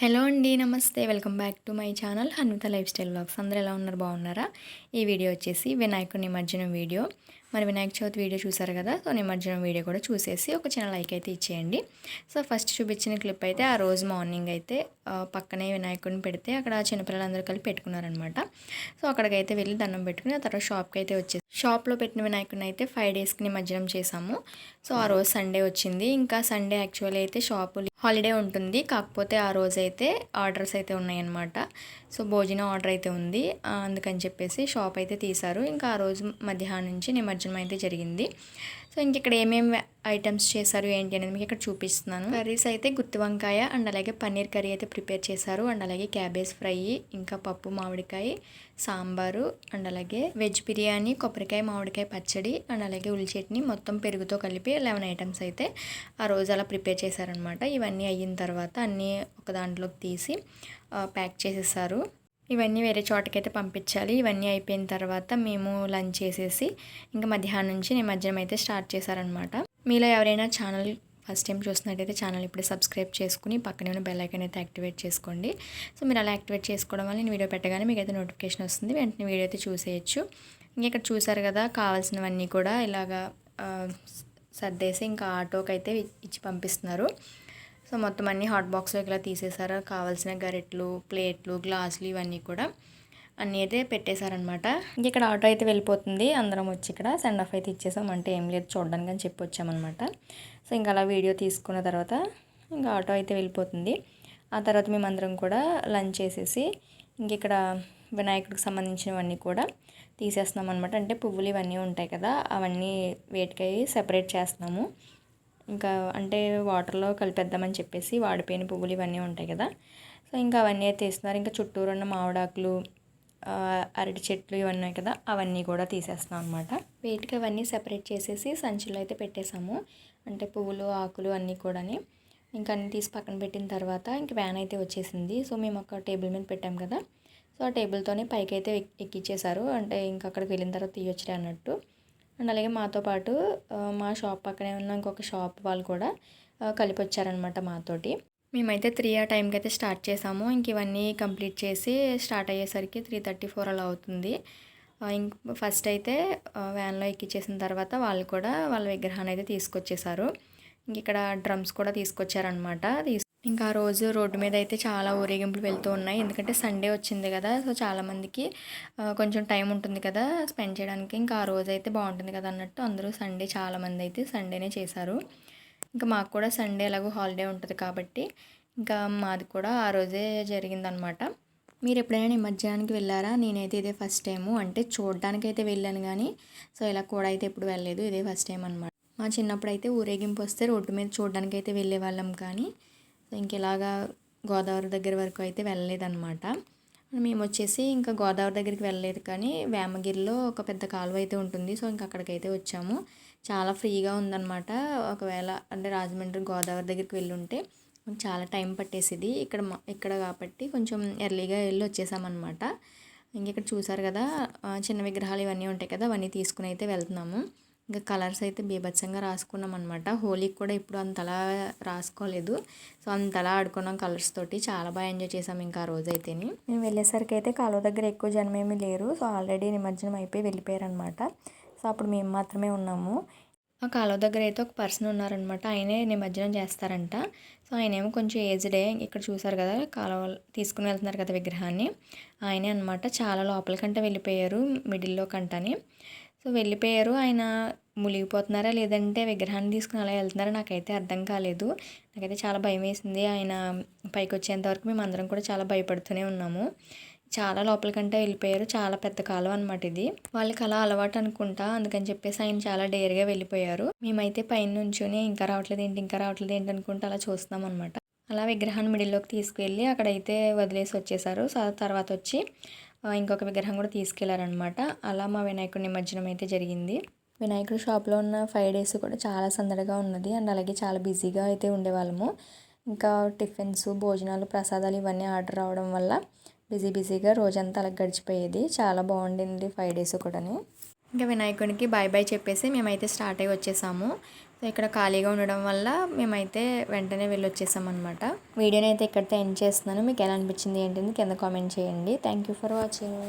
Hello అండి నమస్తే. Welcome back to my channel Hanutha lifestyle blogs అందరూ ఎలా ఉన్నారు? బాగున్నారా? ఈ వీడియో వచ్చేసి వినాయకుడి నిమజ్జనం వీడియో. మరి వినాయక చవితి వీడియో చూసారు కదా సో నిమజ్జనం వీడియో కూడా చూసేసి ఒక చిన్న లైక్ అయితే ఇచ్చేయండి. సో ఫస్ట్ చూపించిన క్లిప్ అయితే ఆ రోజు మార్నింగ్ అయితే పక్కనే వినాయకుడిని పెడితే అక్కడ చిన్నపిల్లలందరూ కలిపి పెట్టుకున్నారనమాట. సో అక్కడికైతే వెళ్ళి దండం పెట్టుకుని ఆ తర్వాత షాప్కి అయితే వచ్చేసి షాప్లో పెట్టిన వినాయకుడిని అయితే ఫైవ్ డేస్కి నిమజ్జనం చేసాము సో ఆ రోజు సండే వచ్చింది. ఇంకా సండే యాక్చువల్లీ అయితే షాపు హాలిడే ఉంటుంది. కాకపోతే ఆ రోజు అయితే ఆర్డర్స్ అయితే ఉన్నాయన్నమాట. సో భోజనం ఆర్డర్ అయితే ఉంది. అందుకని చెప్పేసి షాప్ అయితే తీశారు. ఇంకా ఆ రోజు మధ్యాహ్నం నుంచి నిమజ్జనం అయితే జరిగింది. సో ఇంక ఇక్కడ ఏమేమి ఐటమ్స్ చేశారు ఏంటి అనేది మీకు ఇక్కడ చూపిస్తున్నాను. కర్రీస్ అయితే గుత్తి వంకాయ అండ్ అలాగే పన్నీర్ కర్రీ అయితే ప్రిపేర్ చేశారు. అండ్ అలాగే క్యాబేజ్ ఫ్రై ఇంకా పప్పు మామిడికాయ సాంబారు అండ్ అలాగే వెజ్ బిర్యానీ కొబ్బరికాయ మామిడికాయ పచ్చడి అండ్ అలాగే ఉల్లి చట్నీ మొత్తం పెరుగుతో కలిపి లెవెన్ ఐటమ్స్ అయితే ఆ రోజు అలా ప్రిపేర్ చేశారనమాట ఇవన్నీ అయిన తర్వాత అన్నీ ఒక దాంట్లోకి తీసి ప్యాక్ చేసేసారు. ఇవన్నీ వేరే చోటకైతే పంపించాలి. ఇవన్నీ అయిపోయిన తర్వాత మేము లంచ్ చేసేసి ఇంకా మధ్యాహ్నం నుంచి నిమజ్జనం అయితే స్టార్ట్ చేశారనమాట మీలో ఎవరైనా ఛానల్ ఫస్ట్ టైం చూస్తున్నట్టయితే ఛానల్ ఇప్పుడే సబ్స్క్రైబ్ చేసుకుని పక్కనే ఉన్న బెల్ ఐకన్ అయితే యాక్టివేట్ చేసుకోండి. సో మీరు అలా యాక్టివేట్ చేసుకోవడం వల్ల నేను వీడియో పెట్టగానే మీకు అయితే నోటిఫికేషన్ వస్తుంది. వెంటనే వీడియో అయితే చూసేయచ్చు. ఇంకా ఇక్కడ చూసారు కదా కావాల్సినవన్నీ కూడా ఇలాగా సర్దేసి ఇంకా ఆటోకి అయితే ఇచ్చి పంపిస్తున్నారు. సో మొత్తం అన్ని హాట్ బాక్స్లో ఇలా తీసేసారు కావాల్సిన గరెట్లు ప్లేట్లు గ్లాసులు ఇవన్నీ కూడా అన్నీ అయితే పెట్టేశారనమాట ఇక్కడ ఆటో అయితే వెళ్ళిపోతుంది. అందరం వచ్చి ఇక్కడ సెండ్ ఆఫ్ అయితే ఇచ్చేసాం. అంటే ఏం లేదు చూడడానికి అని చెప్పి వచ్చామన్నమాట. సో ఇంకా అలా వీడియో తీసుకున్న తర్వాత ఇంకా ఆటో అయితే వెళ్ళిపోతుంది. ఆ తర్వాత మేమందరం కూడా లంచ్ చేసేసి ఇంక ఇక్కడ వినాయకుడికి సంబంధించినవన్నీ కూడా తీసేస్తున్నాం అనమాట అంటే పువ్వులు ఇవన్నీ ఉంటాయి కదా అవన్నీ వేటికై సెపరేట్ చేస్తున్నాము. ఇంకా అంటే వాటర్లో కలిపేద్దామని చెప్పేసి వాడిపోయిన పువ్వులు ఇవన్నీ ఉంటాయి కదా. సో ఇంకా అవన్నీ అయితే తీస్తున్నారు ఇంకా చుట్టూరు ఉన్న మామిడాకులు అరటి చెట్లు ఇవన్నీ ఉన్నాయి కదా అవన్నీ కూడా తీసేస్తున్నాం అనమాట వీటికి అవన్నీ సెపరేట్ చేసేసి సంచిలో అయితే పెట్టేసాము అంటే పువ్వులు ఆకులు అన్నీ కూడాని. ఇంకా అన్ని తీసి పక్కన పెట్టిన తర్వాత ఇంక వ్యాన్ అయితే వచ్చేసింది. సో మేము ఒక టేబుల్ మీద పెట్టాం కదా. సో ఆ టేబుల్తోనే పైకి అయితే ఎక్- ఎక్కిచ్చేశారు. అంటే ఇంకా అక్కడికి వెళ్ళిన తర్వాత తీయొచ్చులే అన్నట్టు. అండ్ అలాగే మాతో పాటు మా షాప్ పక్కనే ఉన్న ఇంకొక షాప్ వాళ్ళు కూడా కలిపి వచ్చారనమాట మాతోటి. మేమైతే త్రీ ఆ టైంకి అయితే స్టార్ట్ చేసాము. ఇంక ఇవన్నీ కంప్లీట్ చేసి స్టార్ట్ అయ్యేసరికి త్రీ థర్టీ ఫోర్ అలా అవుతుంది. ఇంక ఫస్ట్ అయితే వ్యాన్లో ఎక్కిచ్చేసిన తర్వాత వాళ్ళు కూడా వాళ్ళ విగ్రహాన్ని అయితే తీసుకొచ్చేసారు. ఇంక ఇక్కడ డ్రమ్స్ కూడా తీసుకొచ్చారనమాట తీసు ఇంకా ఆ రోజు రోడ్డు మీద అయితే చాలా ఊరేగింపులు వెళ్తూ ఉన్నాయి. ఎందుకంటే సండే వచ్చింది కదా సో చాలామందికి కొంచెం టైం ఉంటుంది కదా స్పెండ్ చేయడానికి. ఇంకా ఆ రోజు అయితే బాగుంటుంది కదా అన్నట్టు అందరూ సండే చాలామంది అయితే సండేనే చేశారు. ఇంకా మాకు కూడా సండే ఎలాగో హాలిడే ఉంటుంది కాబట్టి ఇంకా మాది కూడా ఆ రోజే జరిగిందనమాట మీరు ఎప్పుడైనా నిమజ్జనానికి వెళ్ళారా? నేనైతే ఇదే ఫస్ట్ టైము. అంటే చూడడానికి అయితే వెళ్ళాను కానీ సో ఇలా కూడా అయితే ఎప్పుడు వెళ్ళలేదు. ఇదే ఫస్ట్ టైం అనమాట మా చిన్నప్పుడు అయితే ఊరేగింపు వస్తే రోడ్డు మీద చూడడానికి అయితే వెళ్ళే వాళ్ళం కానీ ఇంకెలాగా ఇలాగా గోదావరి దగ్గర వరకు అయితే వెళ్ళలేదన్నమాట. మేము వచ్చేసి ఇంకా గోదావరి దగ్గరికి వెళ్ళలేదు కానీ వేమగిరిలో ఒక పెద్ద కాలువ అయితే ఉంటుంది. సో ఇంకా అక్కడికైతే వచ్చాము. చాలా ఫ్రీగా ఉందన్నమాట. ఒకవేళ అంటే రాజమండ్రి గోదావరి దగ్గరికి వెళ్ళుంటే చాలా టైం పట్టేసేది. ఇక్కడ మా- ఇక్కడ కాబట్టి కొంచెం ఎర్లీగా వెళ్ళి వచ్చేసామన్నమాట. ఇంక ఇక్కడ చూసారు కదా చిన్న విగ్రహాలు ఇవన్నీ ఉంటాయి కదా అవన్నీ తీసుకుని అయితే వెళ్తున్నాము. ఇంకా కలర్స్ అయితే బీభత్సంగా రాసుకున్నాం అనమాట హోలీకి కూడా ఇప్పుడు అంతలా రాసుకోలేదు. సో అంతలా ఆడుకున్నాం కలర్స్ తోటి. చాలా బాగా ఎంజాయ్ చేసాం ఇంకా ఆ రోజు అయితేని మేము వెళ్ళేసరికి అయితే కాలువ దగ్గర ఎక్కువ జనం ఏమీ లేరు. సో ఆల్రెడీ నిమజ్జనం అయిపోయి వెళ్ళిపోయారు అనమాట సో అప్పుడు మేము మాత్రమే ఉన్నాము. ఆ కాలువ దగ్గర అయితే ఒక పర్సన్ ఉన్నారనమాట ఆయనే నిమజ్జనం చేస్తారంట. సో ఆయన ఏమో కొంచెం ఏజ్డే ఇక్కడ చూసారు కదా కాలువ తీసుకుని వెళ్తున్నారు కదా విగ్రహాన్ని. ఆయనే అనమాట చాలా లోపలికంటే వెళ్ళిపోయారు మిడిల్లో కంటని సో వెళ్ళిపోయారు. ఆయన మునిగిపోతున్నారా లేదంటే విగ్రహాన్ని తీసుకుని అలా వెళ్తున్నారా నాకైతే అర్థం కాలేదు. నాకైతే చాలా భయం వేసింది. ఆయన పైకి వచ్చేంతవరకు మేము అందరం కూడా చాలా భయపడుతూనే ఉన్నాము. చాలా లోపలికంటే వెళ్ళిపోయారు. చాలా పెద్ద కాలం అనమాట ఇది. వాళ్ళకి అలా అలవాటు అనుకుంటా. అందుకని చెప్పేసి ఆయన చాలా డేర్గా వెళ్ళిపోయారు. మేమైతే పైన నుంచుని ఇంకా రావట్లేదు ఏంటి ఇంకా రావట్లేదు ఏంటి అనుకుంటా అలా చూస్తున్నాం అనమాట అలా విగ్రహాన్ని మిడిల్లోకి తీసుకువెళ్ళి అక్కడైతే వదిలేసి వచ్చేసారు. సో తర్వాత వచ్చి ఇంకొక విగ్రహం కూడా తీసుకెళ్ళారనమాట అలా మా వినాయకుడి నిమజ్జనం అయితే జరిగింది. వినాయకుడి షాప్లో ఉన్న ఫైవ్ డేస్ కూడా చాలా సందడిగా ఉన్నది. అండ్ అలాగే చాలా బిజీగా అయితే ఉండేవాళ్ళము. ఇంకా టిఫిన్స్ భోజనాలు ప్రసాదాలు ఇవన్నీ ఆర్డర్ రావడం వల్ల బిజీ బిజీగా రోజంతా అలా గడిచిపోయేది. చాలా బాగుండింది ఫైవ్ డేస్ కూడాని. ఇంకా వినాయకుడికి బాయ్ బాయ్ చెప్పేసి మేమైతే స్టార్ట్ అయ్యి వచ్చేసాము. సో ఇక్కడ ఖాళీగా ఉండడం వల్ల మేమైతే వెంటనే వెళ్ళి వచ్చేసాం అనమాట వీడియోని అయితే ఇక్కడితో ఎండ్ చేస్తున్నాను. మీకు ఎలా అనిపించింది ఏంటంటే కింద కామెంట్ చేయండి. Thank you for watching